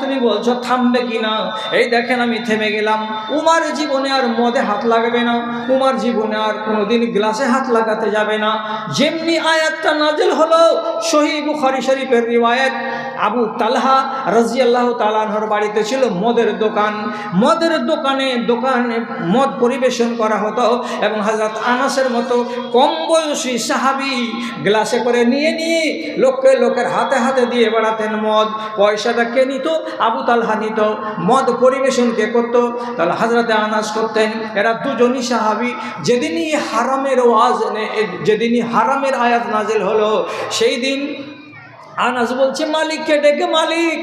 তুমি বলছো, থামবে কি না? এই দেখেন, আমি থেমে গেলাম। উমার জীবনে আর মদে হাত না। জীবনে আর কোনোদিন গ্লাসে হাত লাগাতে যাবে না। যেমনি আয়াতটা নাজিল হলো আবু বাড়িতে ছিল মদের দোকান। মদের দোকানে দোকানে মদ পরিবেশন করা হতো এবং হজরত আনাসের মতো কম বয়সী সাহাবি গ্লাসে করে নিয়ে নিয়ে লোককে লোকের হাতে হাতে দিয়ে বেড়াতেন মদ। পয়সাটা কে নিত? আবু তালহা নিত। মদ পরিবেশন কে করতো। তাহলে হাজরাতে আনাজ করতেন। এরা দুজনই সাহাবি। যেদিনই হারামের ওয়াজ যেদিনই হারামের আয়াত নাজেল হলো, সেই দিন আনাজ বলছে, মালিককে ডেকে মালিক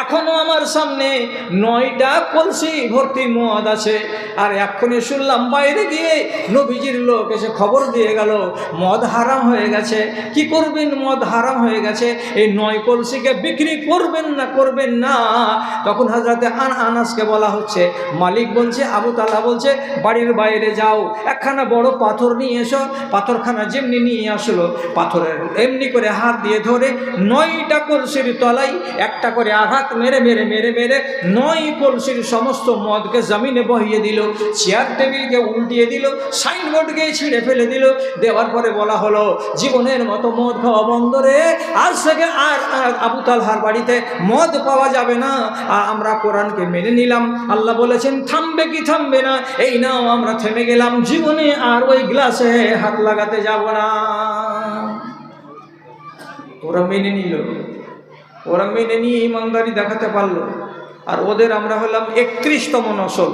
এখনও আমার সামনে নয়টা কলসি ভর্তি মদ আছে। আর এক্ষুনি শুনলাম বাইরে গিয়ে নবীজির লোক এসে খবর দিয়ে গেল, মদ হারাম হয়ে গেছে। কি করবেন? মদ হারাম হয়ে গেছে। এই নয় কলসিকে বিক্রি করবেন না করবেন না? তখন হাজরাতে আন আনাসকে বলা হচ্ছে, মালিক বলছে, আবু তালা বলছে, বাড়ির বাইরে যাও, একখানা বড় পাথর নিয়ে এসো, পাথরখানা যেমনি নিয়ে আসলো, পাথরের এমনি করে হাত দিয়ে ধরে নয়টা কলসির তলায় একটা করে আঘাত মেরে মেরে মেরে মেরে নয় কলসির সমস্ত মদকে জমিনে বহিয়ে দিল। চেয়ার টেবিলকে উল্টিয়ে দিল সাইনবোর্ডকে ছিঁড়ে ফেলে দিল। দেওয়ার পরে বলা হলো, জীবনের মতো মদ খাওয়া বন্ধ রে। আজ থেকে আর আবু তালহার বাড়িতে মদ পাওয়া যাবে না। আমরা কোরআনকে মেনে নিলাম। আল্লাহ বলেছেন, থামবে কি থামবে না? এই নাও, আমরা থেমে গেলাম। জীবনে আর ওই গ্লাসে হাত লাগাতে যাব না। ওরা মেনে নিল। ওরা মেনে নিয়ে ইমানদারি দেখাতে পারল। আর ওদের আমরা হলাম একত্রিশতম নসল।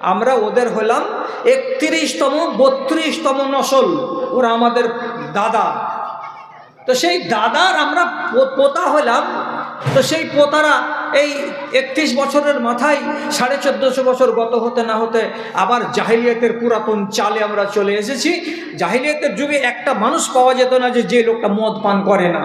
আমরা ওদের হলাম একত্রিশতম, বত্রিশতম নসল। ওরা আমাদের দাদা। তো সেই দাদার আমরা পোতা হলাম। তো সেই পোতারা এই একত্রিশ বছরের মাথায় সাড়ে চোদ্দোশো বছর গত হতে না হতে আবার জাহিলিয়াতের পুরাতন চালে আমরা চলে এসেছি। জাহিলিয়াতের যুগে একটা মানুষ পাওয়া যেত না যে যে লোকটা মদ পান করে না।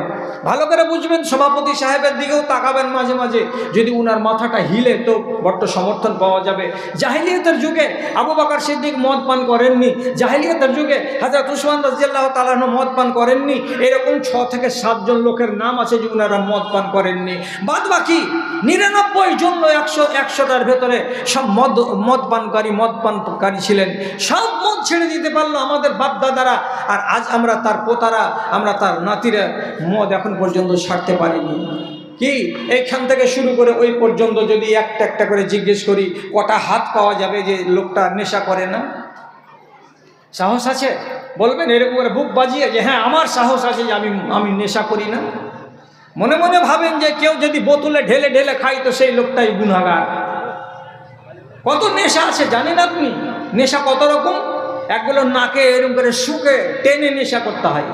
ভালো করে বুঝবেন, সভাপতি সাহেবের দিকেও তাকাবেন মাঝে মাঝে। যদি উনার মাথাটা হিলে তো বড্ড সমর্থন পাওয়া যাবে। জাহিলিয়াতের যুগে আবু বাকার সিদ্দিক মদ পান করেননি। জাহিলিয়াতের যুগে হাজরত উসমান রাজিয়াল্লাহ তালাহন মদ পান করেননি। এরকম ছ থেকে সাতজন লোকের নাম আছে যে উনারা মদ পান করেননি। বাদ বাকি নিরানব্বই জন একশো, একশোটার ভেতরে সব মদ মদ পানকারী মদ পানকারী ছিলেন। সব মদ ছেড়ে দিতে পারল আমাদের বাপ দাদারা আর আজ আমরা তার পোতারা, আমরা তার নাতিরা মদ এখন পর্যন্ত ছাড়তে পারিনি। কি? এইখান থেকে শুরু করে ওই পর্যন্ত যদি একটা একটা করে জিজ্ঞেস করি, কটা হাত পাওয়া যাবে যে লোকটা নেশা করে না? সাহস আছে? বলবেন, এরকম করে বুক বাজিয়ে যে হ্যাঁ আমার সাহস আছে যে আমি আমি নেশা করি না। মনে মনে ভাবেন যে কেউ যদি বোতলে ঢেলে ঢেলে খায় তো সেই লোকটাই গুণাগার কত নেশা আছে জানেন আপনি? নেশা কত রকম? একগুলো নাকে এরকম করে শুকে টেনে নেশা করতে হয়।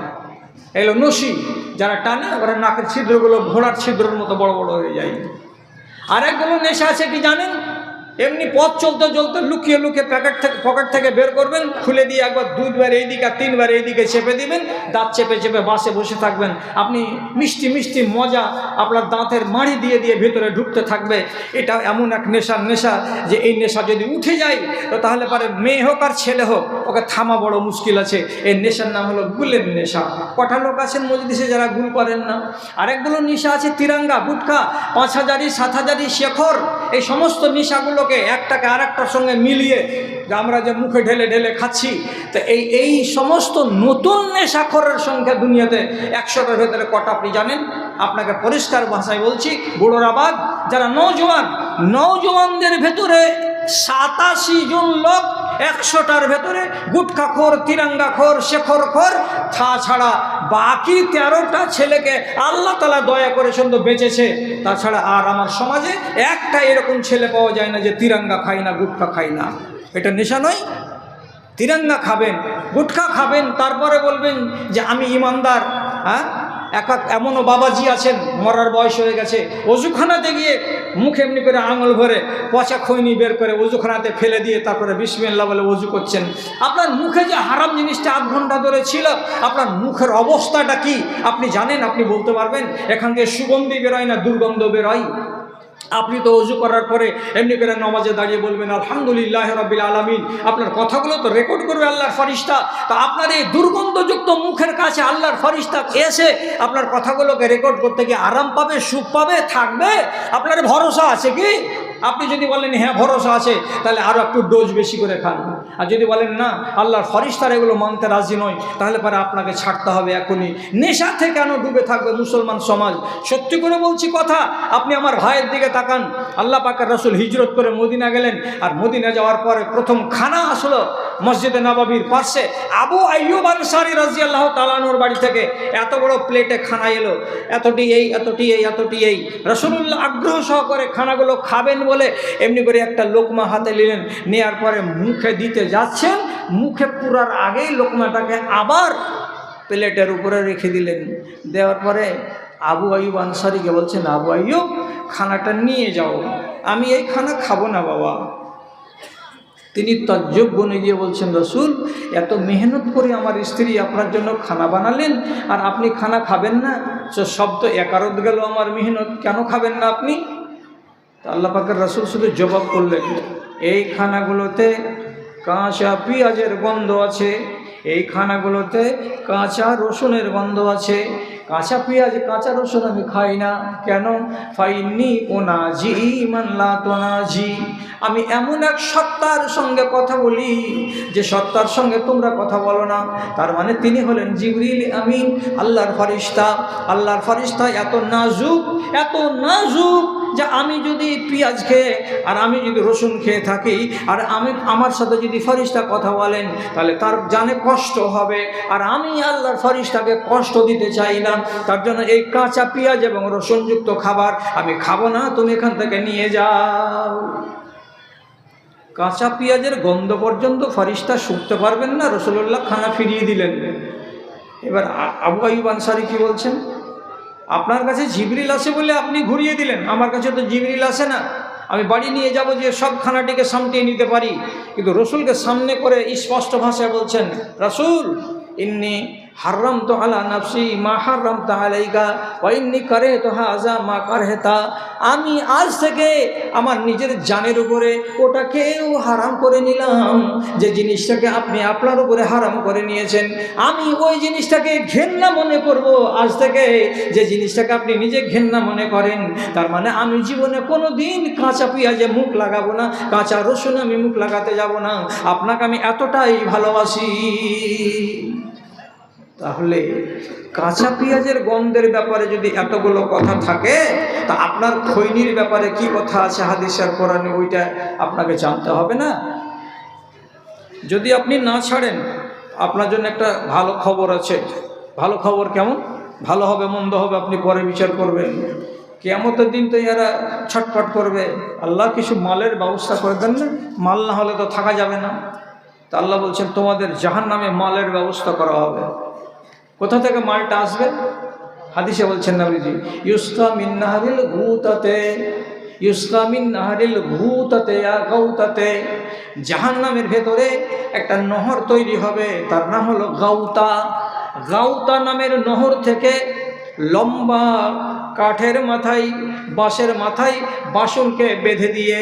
এগুলো নসি, যারা টানে ওরা নাকের ছিদ্রগুলো ঘোড়ার ছিদ্রের মতো বড় বড় হয়ে যায়। আর একগুলো নেশা আছে কি জানেন? এমনি পথ চলতে চলতে লুকিয়ে লুকিয়ে প্যাকেট থেকে পকেট থেকে বের করবেন, খুলে দিয়ে একবার দুইবার এইদিকে আর তিনবার এইদিকে চেপে দিবেন, দাঁত চেপে চেপে বাসে বসে থাকবেন। আপনি মিষ্টি মিষ্টি মজা আপনার দাঁতের মাড়ি দিয়ে দিয়ে ভেতরে ঢুকতে থাকবে। এটা এমন এক নেশার নেশা যে এই নেশা যদি উঠে যায়, তো তাহলে পারে মেয়ে হোক আর ছেলে হোক, ওকে থামা বড় মুশকিল আছে। এই নেশার নাম হলো গুলের নেশা। কটা লোক আছেন মজলিসে যারা গুল করেন না? আরেকগুলো নেশা আছে তিরাঙ্গা, গুটখা, পাঁচ হাজারি সাত হাজারি শেখর। এই সমস্ত নেশাগুলোকে একটাকে আরেকটার সঙ্গে মিলিয়ে যে আমরা যে মুখে ঢেলে ঢেলে খাচ্ছি, তো এই এই সমস্ত নতুন নেশাখরের সংখ্যা দুনিয়াতে একশোটার ভেতরে কটা আপনি জানেন? আপনাকে পরিষ্কার ভাষায় বলছি বুড়োরাবাদ যারা নৌজওয়ান নৌজওয়ানদের ভেতরে সাতাশি জন লোক একশোটার ভেতরে গুটখাখোর তিরাঙ্গাখোর শেখরখোর তাছাড়া বাকি তেরোটা ছেলেকে আল্লাহ তালা দয়া করে সুন্দর বেঁচেছে। তাছাড়া আর আমার সমাজে একটা এরকম ছেলে পাওয়া যায় না যে তিরাঙ্গা খাই না, গুটখা খাই না। এটা নেশা নয়। তিরঙ্গা খাবেন, গুটখা খাবেন, তারপরে বলবেন যে আমি ইমানদার হ্যাঁ? এক এমনও বাবাজি আছেন, মরার বয়স হয়ে গেছে। অজুখানাতে গিয়ে মুখ এমনি করে আঙুল ভরে পচা খৈনি বের করে অজুখানাতে ফেলে দিয়ে তারপরে বিসমিল্লা বলে অজু করছেন। আপনার মুখে যে হারাম জিনিসটা আধ ঘণ্টা ধরে ছিল, আপনার মুখের অবস্থাটা কি? আপনি জানেন, আপনি বলতে পারবেন, এখান থেকে সুগন্ধি বেরোয় না, দুর্গন্ধ বেরোয়? আপনি তো অজু করার পরে এমনি করে নমাজে দাঁড়িয়ে বলবেন, আলহামদুলিল্লাহ রবিল আলমিন। আপনার কথাগুলো তো রেকর্ড করবে আল্লাহর ফরিস্তা। তো আপনার এই দুর্গন্ধযুক্ত মুখের কাছে আল্লাহর ফরিস্তা এসে আপনার কথাগুলোকে রেকর্ড করতে গিয়ে আরাম পাবে, সুখ পাবে, থাকবে? আপনার ভরসা আছে কি? আপনি যদি বলেন হ্যাঁ ভরসা আছে, তাহলে আরও একটু ডোজ বেশি করে খান। আর যদি বলেন, না, আল্লাহর ফরিস্তার এগুলো মানতে রাজি নয়, তাহলে পরে আপনাকে ছাড়তে হবে এখনই। নেশাতে কেন ডুবে থাকবে মুসলমান সমাজ? সত্যি করে বলছি কথা, আপনি আমার ভাইয়ের দিকে তাকান। আল্লাহ পাকের রসুল হিজরত করে মদিনা গেলেন, আর মদিনা যাওয়ার পরে প্রথম খানা আসলো মসজিদে নবাবির পাশে আবু আইয়ুব আনসারি রাজি আল্লাহ তালানোর বাড়ি থেকে এত বড় প্লেটে খানা এলো। এতটি এই এতটি এই এতটি এই। রসুল্লাহ আগ্রহ সহকারে খানাগুলো খাবেন বলে এমনি করে একটা লোকমা হাতে নিলেন। নেওয়ার পরে মুখে দিতে যাচ্ছেন, মুখে পুরার আগেই লোকমাটাকে আবার প্লেটের উপরে রেখে দিলেন। দেওয়ার পরে আবু আইব আনসারিকে বলছেন, আবু আইব খানাটা নিয়ে যাও। আমি এই খানা খাব না বাবা। তিনি তজ্জব বনে গিয়ে বলছেন, রসুল, এত মেহনত করে আমার স্ত্রী আপনার জন্য খানা বানালেন আর আপনি খানা খাবেন না সব তো একারত গেল আমার মেহনত, কেন খাবেন না আপনি? আল্লাহ পাকের রসুল শুধু জবাব করলেন, এই খানাগুলোতে কাঁচা পেঁয়াজের গন্ধ আছে এই খানাগুলোতে কাঁচা রসুনের গন্ধ আছে। কাঁচা পেঁয়াজ, কাঁচা রসুন আমি খাই না। কেন? ফাইনি ওনাজি মানলা তোনাজি। আমি এমন এক সত্তার সঙ্গে কথা বলি, যে সত্তার সঙ্গে তোমরা কথা বলো না। তার মানে তিনি হলেন জিবরিল আমিন, আল্লাহর ফারিস্তা। আল্লাহর ফারিস্তা এত নাজুক এত নাজুক যে আমি যদি পেঁয়াজ খেয়ে আর আমি যদি রসুন খেয়ে থাকি আর আমি আমার সাথে যদি ফরিস্তা কথা বলেন, তাহলে তার জানে কষ্ট হবে। আর আমি আল্লাহর ফরিস্তাকে কষ্ট দিতে চাই না। তার জন্য এই কাঁচা পেঁয়াজ এবং রসুনযুক্ত খাবার আমি খাব না, তুমি এখান থেকে নিয়ে যাও। কাঁচা পেঁয়াজের গন্ধ পর্যন্ত ফরিস্তা শুকতে পারবেন না রসুল্লাহ খানা ফিরিয়ে দিলেন। এবার আবু আইব আনসারি কি বলছেন? আপনার কাছে জিবরিল আসে বলে আপনি ঘুরিয়ে দিলেন। আমার কাছে তো জিবরিল আসে না। আমি বাড়ি নিয়ে যাব যে সব খানাটিকে সামটিয়ে নিতে পারি। কিন্তু রসুলকে সামনে করে স্পষ্ট ভাষায় বলছেন, রসুল, ইন্নি হাররাম তো আলা নাফসি মা হাররাম তা আলাইকা ওয়াইন্নি করে তো হাজা মা কারহেতা। আমি আজ থেকে আমার নিজের জানের উপরে ওটাকেও হারাম করে নিলাম। যে জিনিসটাকে আপনি আপনার উপরে হারাম করে নিয়েছেন, আমি ওই জিনিসটাকে ঘেন্না মনে করব আজ থেকে। যে জিনিসটাকে আপনি নিজে ঘেন্না মনে করেন, তার মানে আমি জীবনে কোনো দিন কাঁচা পেঁয়াজে মুখ লাগাবো না, কাঁচা রসুন আমি মুখ লাগাতে যাব না। আপনাকে আমি এতটাই ভালোবাসি। তাহলে কাঁচা পেঁয়াজের গন্ধের ব্যাপারে যদি এতগুলো কথা থাকে, তা আপনার খৈনির ব্যাপারে কি কথা আছে হাদিসের কোরআনে? ওইটা আপনাকে জানতে হবে না? যদি আপনি না ছাড়েন, আপনার জন্য একটা ভালো খবর আছে। ভালো খবর কেমন? ভালো হবে, মন্দ হবে, আপনি পরে বিচার করবেন। কেমতের দিন তো এরা ছটফট করবে। আল্লাহ কিছু মালের ব্যবস্থা করে দেন না? মাল না হলে তো থাকা যাবে না। তা আল্লাহ বলছেন, তোমাদের জাহান নামে মালের ব্যবস্থা করা হবে। কোথা থেকে মালটা আসবে? হাদিসে বলছেন নাবিজি, ইউস্কা মিন নাহারিল ঘুতাতে ইউস্কা মিন নাহারিল ঘুতাতে আ গৌতাতে জাহান্নামের ভেতরে একটা নহর তৈরি হবে, তার নাম হলো গাউতা। গাউতা নামের নহর থেকে লম্বা কাঠের মাথায়, বাঁশের মাথায় বাসনকে বেঁধে দিয়ে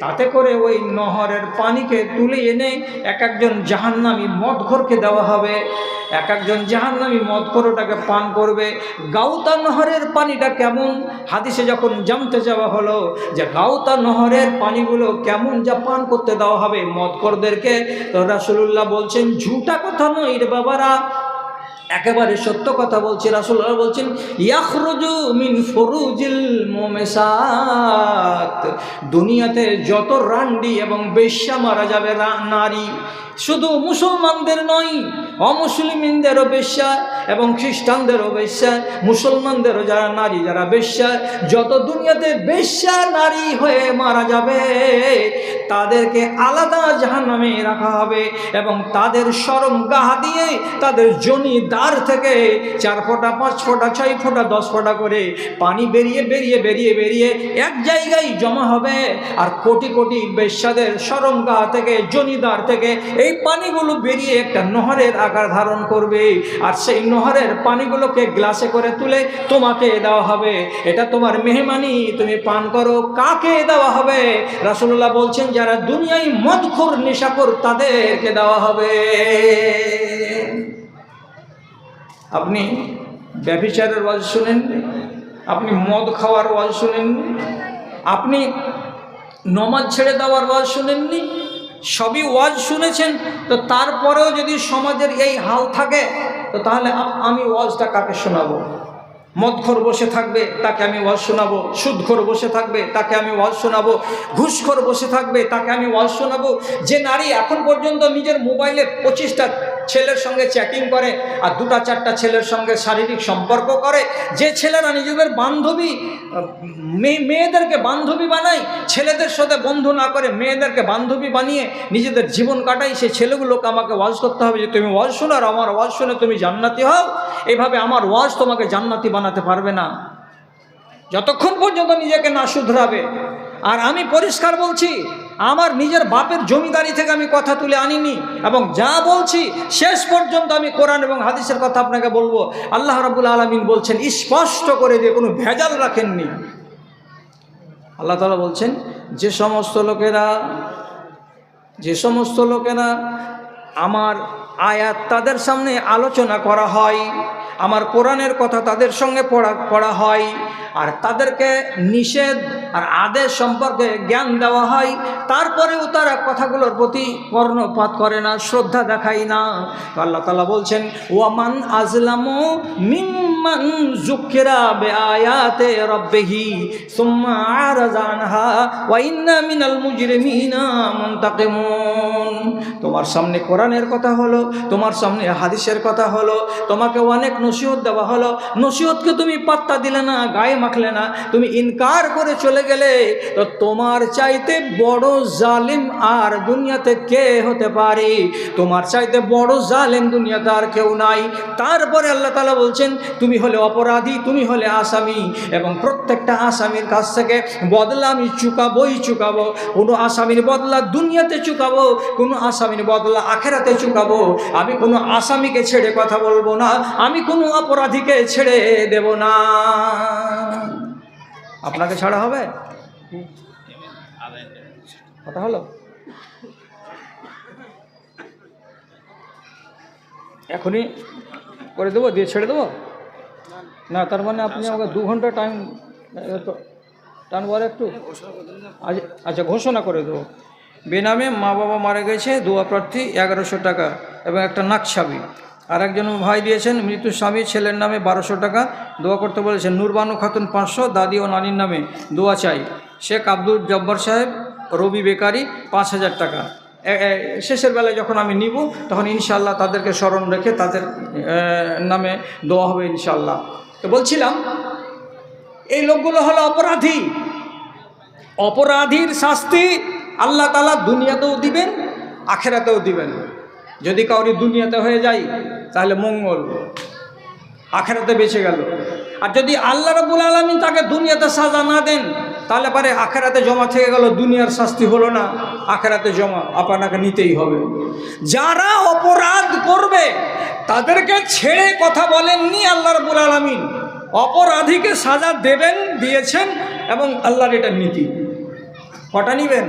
তাতে করে ওই নহরের পানিকে তুলে এনে এক একজন জাহান্নামি মদঘরকে দেওয়া হবে। এক একজন জাহান্নামি মদঘর ওটাকে পান করবে। গাউতা নহরের পানিটা কেমন? হাদিসে যখন জানতে যাওয়া হলো যে গাউতা নহরের পানিগুলো কেমন যা পান করতে দেওয়া হবে মদকরদেরকে তো রাসুলুল্লাহ বলছেন, ঝুটা কথা নয় বাবারা একেবারে সত্য কথা বলছি রাসুল্লাহ বলছেন, ইয়াখরুজু মিন ফরুজিল মোমেসাত। দুনিয়াতে যত রান্ডি এবং বেশ্যা মারা যাবে নারী, শুধু মুসলমানদের নয়, অমুসলিমদেরও বেশ্যা এবং খ্রিস্টানদেরও বেশ্যা, মুসলমানদেরও যারা নারী, যারা বেশ্যা, যত দুনিয়াতে বেশ্যা নারী হয়ে মারা যাবে, তাদেরকে আলাদা জাহান্নামে রাখা হবে এবং তাদের সরম গাহা দিয়ে তাদের জনি দ্বার থেকে চার ফোঁটা, পাঁচ ফোঁটা, ছয় ফোঁটা, দশ ফোঁটা করে পানি বেরিয়ে বেরিয়ে বেরিয়ে বেরিয়ে এক জায়গায় জমা হবে। আর কোটি কোটি বেশ্যাদের সরমগাহ থেকে জনিদার থেকে এই পানিগুলো বেরিয়ে একটা নহরের আকার ধারণ করবে। আর সেই নহরের পানিগুলোকে গ্লাসে করে তুলে তোমাকে দেওয়া হবে। এটা তোমার মেহমানি, তুমি পান করো, কাকে দেওয়া হবে? রাসুল্লাহ বলছেন, যারা দুনিয়ায় মদখোর, নেশাখোর, তাদেরকে দেওয়া হবে। আপনি ব্যভিচারের ওয়াজ শুনেননি আপনি মদ খাওয়ার ওয়াজ শুনেননি, আপনি নমাজ ছেড়ে দেওয়ার ওয়াজ শুনেননি, সবই ওয়াজ শুনেছেন, তো তারপরেও যদি সমাজের এই হাল থাকে, তো তাহলে আমি ওয়াজটা কাকে শোনাবো? মদখোর বসে থাকবে, তাকে আমি ওয়াজ শোনাবো। সুদখোর বসে থাকবে, তাকে আমি ওয়াজ শোনাবো। ঘুষখোর বসে থাকবে, তাকে আমি ওয়াজ শোনাবো। যে নারী এখন পর্যন্ত নিজের মোবাইলে পঁচিশটা ছেলের সঙ্গে চ্যাটিং করে আর দুটা চারটা ছেলের সঙ্গে শারীরিক সম্পর্ক করে। যে ছেলেরা নিজেদের বান্ধবী মেয়ে মেয়েদেরকে বান্ধবী বানায়, ছেলেদের সাথে বন্ধু না করে মেয়েদেরকে বান্ধবী বানিয়ে নিজেদের জীবন কাটাই সেই ছেলেগুলোকে আমাকে ওয়াজ করতে হবে যে, তুমি ওয়াজ শোনো আর আমার ওয়াজ শুনে তুমি জান্নাতি হও। এইভাবে আমার ওয়াজ তোমাকে জান্নাতি বানাতে পারবে না। যতক্ষণ পর্যন্ত নিজেকে না শুধরাবে। আর আমি পরিষ্কার বলছি আমার নিজের বাপের জমিদারি থেকে আমি কথা তুলে আনিনি এবং যা বলছি শেষ পর্যন্ত আমি কোরআন এবং হাদিসের কথা আপনাকে বলব। আল্লাহ রাবুল আলমিন বলছেন, স্পষ্ট করে দিয়ে কোনো ভেজাল রাখেননি। আল্লাহ তালা বলছেন, যে সমস্ত লোকেরা, যে সমস্ত লোকেরা আমার আয়াত তাদের সামনে আলোচনা করা হয়, আমার কোরআনের কথা তাদের সঙ্গে পড়া পড়া হয় আর তাদেরকে নিষেধ আর আদেশ সম্পর্কে জ্ঞান দেওয়া হয়। তারপরেও তারা কথাগুলোর প্রতি কর্ণপাত করে না, শ্রদ্ধা দেখায় না। আল্লাহ তালা বলছেন, ওয়ামান আজলামো মিম্মান জুকিরা বে আয়াতে রব্বিহি মিনাল তোমার সামনে কোরআনের কথা হলো, তোমার সামনে হাদিসের কথা হলো, তোমাকে অনেক নসিহত দেওয়া হলো। নসিহতকে তুমি পাত্তা দিলে না, গায়ে মাখলে না, তুমি ইনকার করে চলে গেলে, তো তোমার চাইতে বড় জালিম আর দুনিয়াতে কে হতে পারে? তোমার চাইতে বড় জালিম দুনিয়াতে আর কেউ নাই। তারপরে আল্লাহ তালা বলছেন, তুমি হলে অপরাধী, তুমি হলে আসামি, এবং প্রত্যেকটা আসামির কাছ থেকে বদলা আমি চুকাবোই চুকাবো। কোনো আসামির বদলা দুনিয়াতে চুকাবো, কোনো আসামির বদলা আখেরাতে চুকাবো। আমি কোনো আসামিকে ছেড়ে কথা বলব না, আমি কোনো অপরাধীকে ছেড়ে দেব না। আপনাকে ছাড়া হবে? কথা হলো? এখনই করে দেবো, দিয়ে ছেড়ে দেবো? না, তার মানে আপনি আমাকে দু ঘণ্টা টাইম টানবো আর একটু? আচ্ছা আচ্ছা ঘোষণা করে দেবো। বেনামে মা বাবা মারা গেছে, দোয়া প্রার্থী, এগারোশো টাকা এবং একটা নাকছাবি আর একজন ভাই দিয়েছেন মৃত্যু স্বামী, ছেলের নামে বারোশো টাকা। দোয়া করতে বলেছেন, নূরবানু খাতুন পাঁচশো, দাদি ও নানির নামে দোয়া চাই। শেখ আব্দুল জব্বার সাহেব, রবি বেকারি পাঁচ হাজার টাকা শেষের বেলায় যখন আমি নিব, তখন ইনশাল্লাহ তাদেরকে স্মরণ রেখে তাদের নামে দোয়া হবে ইনশাল্লাহ তো বলছিলাম, এই লোকগুলো হলো অপরাধী। অপরাধীর শাস্তি আল্লাহ তালা দুনিয়াতেও দিবেন, আখেরাতেও দিবেন। যদি কাউরি দুনিয়াতে হয়ে যায়, তাহলে মঙ্গল। আখেরাতে বেঁচে গেল। আর যদি আল্লাহ রবুল আলমী তাকে দুনিয়াতে সাজা না দেন, তাহলে পারে আখেরাতে জমা থেকে গেল, দুনিয়ার শাস্তি হলো না, আখেরাতে জমা আপনাকে নিতেই হবে। যারা অপরাধ করবে, তাদেরকে ছেড়ে কথা বলেননি আল্লাহ রবুল আলমিন। অপরাধীকে সাজা দেবেন, দিয়েছেন, এবং আল্লাহর এটা নীতি। কটা নিবেন?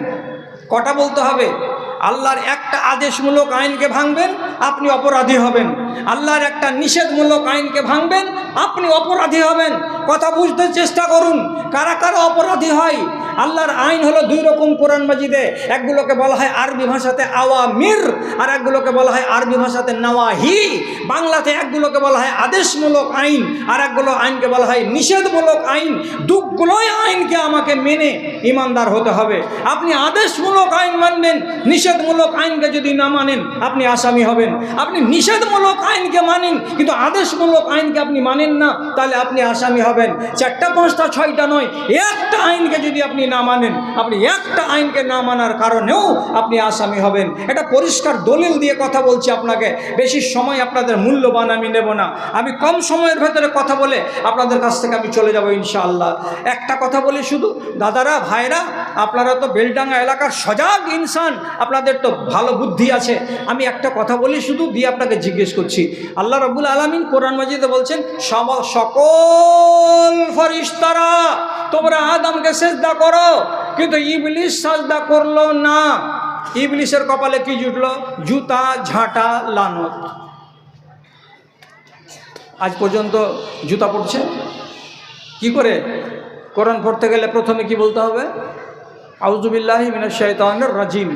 কটা বলতে হবে? আল্লাহর একটা আদেশমূলক আইনকে ভাঙবেন আপনি অপরাধী হবেন। আল্লাহর একটা নিষেধমূলক আইনকে ভাঙবেন, আপনি অপরাধী হবেন। কথা বুঝতে চেষ্টা করুন, কারা কারা অপরাধী হয়? আল্লাহর আইন হলো দুই রকম কোরআন মাজিদে, একগুলোকে বলা হয় আরবি ভাষাতে আওয়ামির, আর একগুলোকে বলা হয় আরবি ভাষাতে নাওয়াহি। বাংলাতে একগুলোকে বলা হয় আদেশমূলক আইন, আর একগুলো আইনকে বলা হয় নিষেধমূলক আইন। দুগুলোই আইনকে আমাকে মেনে ইমানদার হতে হবে। আপনি আদেশমূলক আইন মানবেন, নিষেধমূলক আইনকে যদি না মানেন, আপনি আসামি হবেন। আপনি নিষেধমূলক আইনকে মানেন, কিন্তু আদেশমূলক আইনকে আপনি মানেন না, তাহলে আপনি আসামি হবেন। চারটা, পাঁচটা, ছয়টা নয়, একটা আইনকে যদি আপনি না মানেন, আপনি একটা আইনকে না মানার কারণেও আপনি আসামি হবেন। এটা পরিষ্কার দলিল দিয়ে কথা বলছি আপনাকে, বেশি সময় আপনাদের মূল্যবান আমি নেব না। আমি কম সময়ের ভেতরে কথা বলে আপনাদের কাছ থেকে আমি চলে যাব ইনশাআল্লাহ। একটা কথা বলি শুধু, দাদারা, ভাইরা, আপনারা তো বেলডাঙ্গা এলাকার সজাগ ইনসান, আপনাদের তো ভালো বুদ্ধি আছে। আমি একটা কথা বলি শুধু, দিয়ে আপনাকে জিজ্ঞেস করছি। আল্লাহ রবুল আলমিন কোরআন মাজিদে বলছেন সকল ফরিস্তারা তোমরা আদমকে সেজদা করো, কিন্তু ইবলিশ সাজদা করল না। ইবলিশের কপালে কি জুটলো? জুতা, ঝাঁটা, লানত। আজ পর্যন্ত জুতা পড়ছে? কি করে? কোরআন পড়তে গেলে প্রথমে কি বলতে হবে? আউজুবিল্লাহ মিনাশ শাইতানির রাজিম।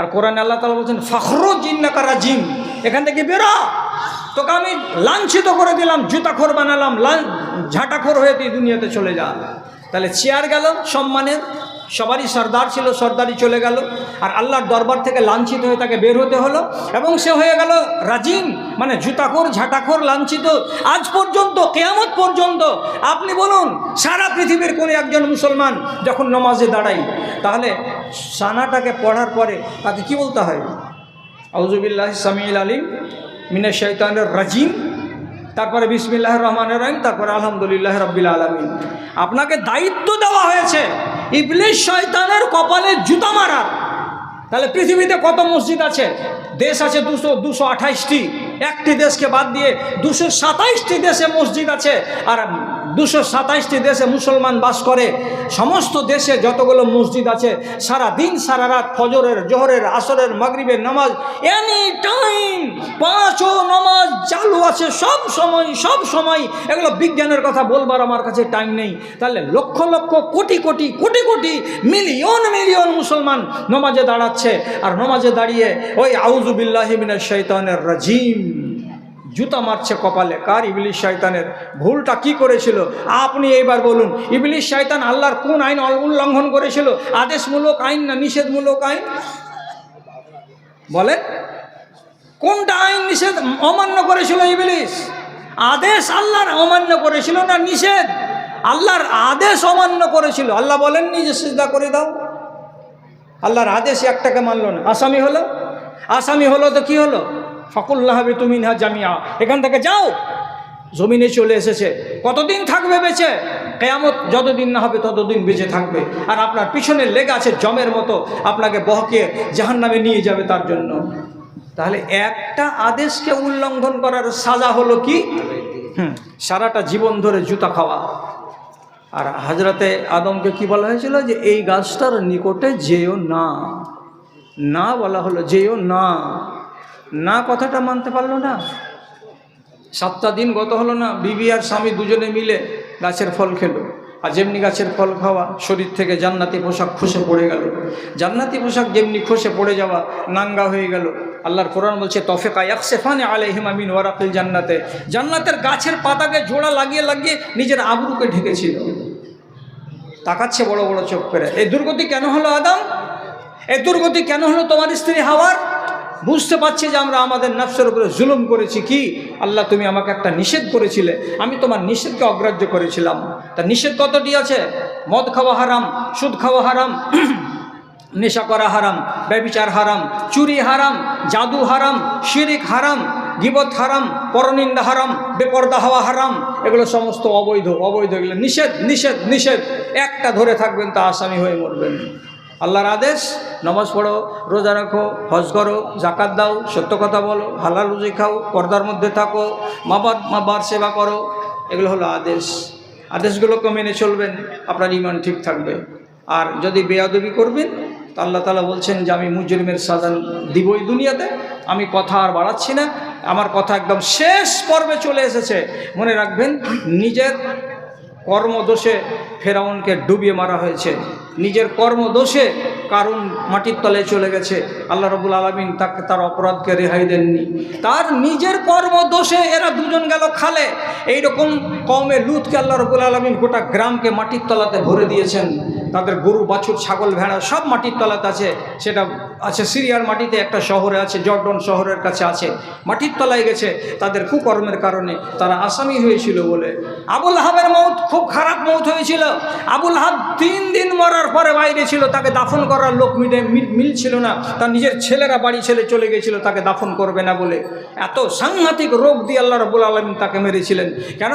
আর কোরআন আল্লাহ তালা বলছেন ফখরু জিন্নাকা রাজিম। এখান থেকে বেরো তোকে আমি লাঞ্ছিত করে দিলাম, জুতাখোর বানালাম ঝাঁটাখোর হয়ে তুই দুনিয়াতে চলে যা। তাহলে চেয়ার গেল, সম্মানের। সবারই সর্দার ছিল, সর্দারই চলে গেল। আর আল্লাহর দরবার থেকে লাঞ্ছিত হয়ে তাকে বের হতে হলো। এবং সে হয়ে গেল রাজিম মানে জুতাখোর, ঝাঁটাখোর, লাঞ্ছিত। আজ পর্যন্ত, কেয়ামত পর্যন্ত, আপনি বলুন, সারা পৃথিবীর কোনো একজন মুসলমান যখন নমাজে দাঁড়াই তাহলে সানাটাকে পড়ার পরে তাকে কি বলতে হয়? আউজুবিল্লাহ সামিল আলিম মিনা শৈতানের রাজিম, তারপরে বিসমিল্লাহ রহমান রহিম, তারপরে আলহামদুলিল্লাহ রব্বিল আলমিন। আপনাকে দায়িত্ব দেওয়া হয়েছে ইবলিশ শয়তানের কপালে জুতা মারার। তাহলে পৃথিবীতে কত মসজিদ আছে? দেশ আছে দুশো দুশো আঠাইশটি। একটি দেশকে বাদ দিয়ে দুশো সাতাইশটি দেশে মসজিদ আছে। আর দুশো সাতাইশটি দেশে মুসলমান বাস করে। সমস্ত দেশে যতগুলো মসজিদ আছে, সারা দিন, সারা রাত ফজরের, জোহরের, আসরের, মাগরিবের নামাজ এনি টাইম পাঁচও নামাজ চালু আছে, সব সময় সব সময়। এগুলো বিজ্ঞানের কথা বলবার আমার কাছে টাইম নেই। তাহলে লক্ষ লক্ষ, কোটি কোটি কোটি কোটি, মিলিয়ন মিলিয়ন মুসলমান নমাজে দাঁড়াচ্ছে। আর নমাজে দাঁড়িয়ে, ওই আউজুবিল্লাহিমিনা শৈতানের রাজিম। জুতা মারছে কপালে। কার ইবলিশ শয়তানের? ভুলটা কি করেছিল? আপনি এইবার বলুন, ইবলিশ শয়তান আল্লাহর কোন আইন উল্লঙ্ঘন করেছিল? আদেশমূলক আইন না নিষেধমূলক আইন? বলে কোনটা আইন নিষেধ? অমান্য করেছিল ইবলিশ। আদেশ আল্লাহর অমান্য করেছিল না নিষেধ? আল্লাহর আদেশ অমান্য করেছিল। আল্লাহ বলেননি যে সিজদা করে দাও। আল্লাহর আদেশ একটাকে মানল না। আসামি হলো? আসামি হলো তো কি হলো? ফকুল্লাহ হবে তুমি না জামিয়া এখান থেকে যাও। জমিনে চলে এসেছে। কতদিন থাকবে বেঁচে? কেয়ামত যতদিন না হবে ততদিন বেঁচে থাকবে। আর আপনার পিছনে লেগে আছে জমের মতো। আপনাকে বহকে জাহান নামে নিয়ে যাবে তার জন্য। তাহলে একটা আদেশকে উল্লঙ্ঘন করার সাজা হলো কি? সারাটা জীবন ধরে জুতা খাওয়া। আর হাজরাতে আদমকে কি বলা হয়েছিল যে, এই গাছটার নিকটে যেও না। না বলা হলো, যেও না। না কথাটা মানতে পারল না। সাতটা দিন গত হলো না, বিবি আর স্বামী দুজনে মিলে গাছের ফল খেলো। আর যেমনি গাছের ফল খাওয়া, শরীর থেকে জান্নাতি পোশাক খসে পড়ে গেল। জান্নাতি পোশাক যেমনি খসে পড়ে যাওয়া, নাঙ্গা হয়ে গেল। আল্লাহর কোরআন বলছে, তফেকা ইয়াকসেফানে আলাইহিম আমিন ওয়ারাকিল জান্নাতে। জান্নাতের গাছের পাতাকে জোড়া লাগিয়ে লাগিয়ে নিজের আবরুকে ঢেকেছিল। তাকাচ্ছে বড় বড় চোখ করে। এই দুর্গতি কেন হলো আদম? এই দুর্গতি কেন হলো তোমার স্ত্রী হাওয়ার? বুঝতে পারছি যে আমরা আমাদের নফসের উপরে জুলুম করেছি কি? আল্লাহ তুমি আমাকে একটা নিষেধ করেছিলে। আমি তোমার নিষেধকে অগ্রাহ্য করেছিলাম। তা নিষেধ কতটি আছে? মদ খাওয়া হারাম, সুদ খাওয়া হারাম, নেশা করা হারাম, ব্যবিচার হারাম, চুরি হারাম, জাদু হারাম, শিরিক হারাম, গিবত হারাম, পরনিন্দা হারাম, বেপর্দা হওয়া হারাম, এগুলো সমস্ত অবৈধ অবৈধ এগুলো নিষেধ নিষেধ নিষেধ। একটা ধরে থাকবেন তা আসামি হয়ে মরবেন। আল্লাহর আদেশ, নমাজ পড়ো, রোজা রাখো, হজ করো জাকাত দাও, সত্য কথা বলো, হালাল রুজি খাও, পর্দার মধ্যে থাকো মা বাপ মা বার সেবা করো, এগুলো হলো আদেশ। আদেশগুলোকে মেনে চলবেন, আপনার ইমান ঠিক থাকবে। আর যদি বেয়াদবি করবেন, তো আল্লাহ তালা বলছেন যে, আমি মুজরিমের সাজান দিবই দুনিয়াতে, আমি কথা আর বাড়াচ্ছি না, আমার কথা একদম শেষ পর্বে চলে এসেছে। মনে রাখবেন, নিজের কর্মদোষে ফেরাউনকে ডুবিয়ে মারা হয়েছে। নিজের কর্মদোষে কারণ মাটির তলায় চলে গেছে। আল্লাহ রবুল আলমিন তাকে তার অপরাধকে রেহাই দেননি। তার নিজের কর্মদোষে এরা দুজন গেল খালে। এইরকম কমে লুতকে আল্লাহ রবুল আলমিন গোটা গ্রামকে মাটির তলাতে ভরে দিয়েছেন। তাদের গরু, বাছুর, ছাগল, ভেড়া সব মাটির তলাতে আছে। সেটা আছে সিরিয়ার মাটিতে, একটা শহরে আছে, জর্ডন শহরের কাছে আছে। মাটির তলায় গেছে। তাদের কুকর্মের কারণে তারা আসামি হয়েছিল বলে। আবুল হাবের মৌত খুব খারাপ মৌত হয়েছিল। আবুল হাব তিন দিন মরার পরে বাইরে ছিল, তাকে দাফন করার লোক মিলে মিল- মিলছিল না। তার নিজের ছেলেরা বাড়ি ছেলে চলে গেছিল, তাকে দাফন করবে না বলে। এত সাংঘাতিক রোগ দিয়ে আল্লাহ রবুল আলম তাকে মেরেছিলেন। কেন?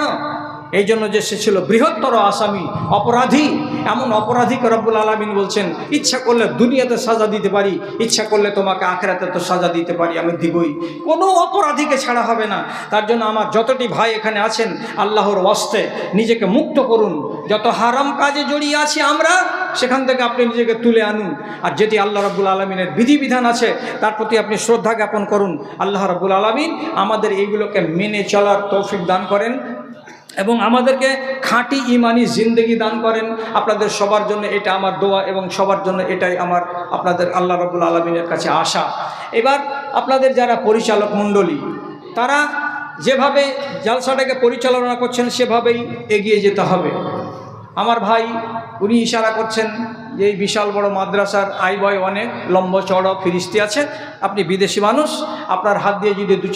এই জন্য যে সে ছিল বৃহত্তর আসামি, অপরাধী, এমন অপরাধীকে রব্বুল আলমিন বলছেন, ইচ্ছা করলে দুনিয়াতে সাজা দিতে পারি, ইচ্ছা করলে তোমাকে আখেরাতে তো সাজা দিতে পারি, আমি দিবই। কোনো অপরাধীকে ছাড়া হবে না। তার জন্য আমার যতটি ভাই এখানে আছেন, আল্লাহর ওয়াস্তে নিজেকে মুক্ত করুন। যত হারাম কাজে জড়িয়ে আছি আমরা, সেখান থেকে আপনি নিজেকে তুলে আনুন। আর যেটি আল্লাহ রাবুল আলমিনের বিধিবিধান আছে, তার প্রতি আপনি শ্রদ্ধা জ্ঞাপন করুন। আল্লাহ রাবুল আলমিন আমাদের এইগুলোকে মেনে চলার তৌফিক দান করেন। এবং আমাদেরকে খাঁটি ইমানি জিন্দগি দান করেন। আপনাদের সবার জন্য এটা আমার দোয়া এবং সবার জন্য এটাই আমার আপনাদের আল্লাহ রবুল আলমিনের কাছে আশা। এবার আপনাদের যারা পরিচালক মণ্ডলী, তারা যেভাবে জালসাটাকে পরিচালনা করছেন সেভাবেই এগিয়ে যেতে হবে। আমার ভাই, উনি ইশারা করছেন যে এই বিশাল বড় মাদ্রাসার আয় বয় অনেক লম্ব চড় ফিরিস্তি আছে, আপনি বিদেশি মানুষ, আপনার হাত দিয়ে যদি দু